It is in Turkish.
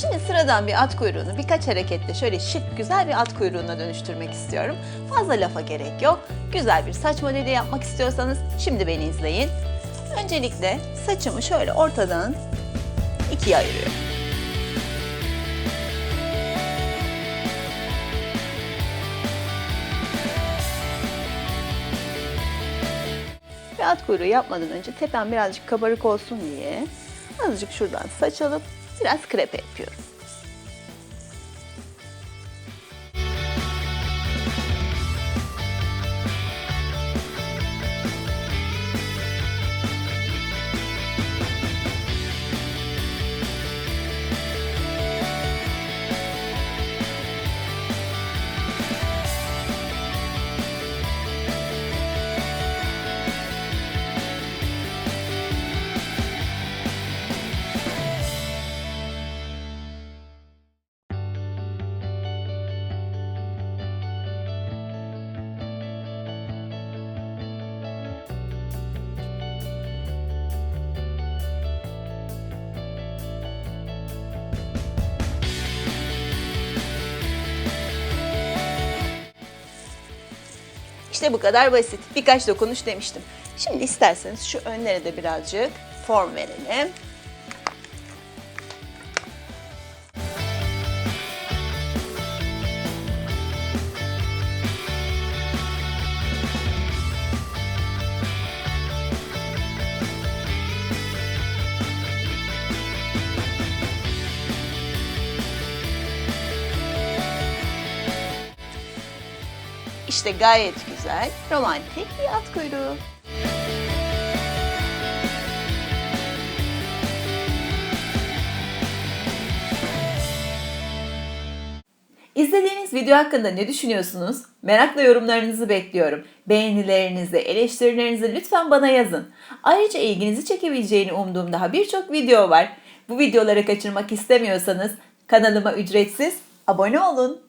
Şimdi sıradan bir at kuyruğunu birkaç hareketle şöyle şık güzel bir at kuyruğuna dönüştürmek istiyorum. Fazla lafa gerek yok. Güzel bir saç modeli yapmak istiyorsanız şimdi beni izleyin. Öncelikle saçımı şöyle ortadan ikiye ayırıyorum. Ve at kuyruğu yapmadan önce tepem birazcık kabarık olsun diye azıcık şuradan saç alıp biraz krepe yapıyorum. İşte bu kadar basit. Birkaç dokunuş demiştim. Şimdi isterseniz şu önlere de birazcık form verelim. İşte gayet güzel, romantik bir at kuyruğu. İzlediğiniz video hakkında ne düşünüyorsunuz? Merakla yorumlarınızı bekliyorum. Beğenilerinizi, eleştirilerinizi lütfen bana yazın. Ayrıca ilginizi çekebileceğini umduğum daha birçok video var. Bu videoları kaçırmak istemiyorsanız kanalıma ücretsiz abone olun.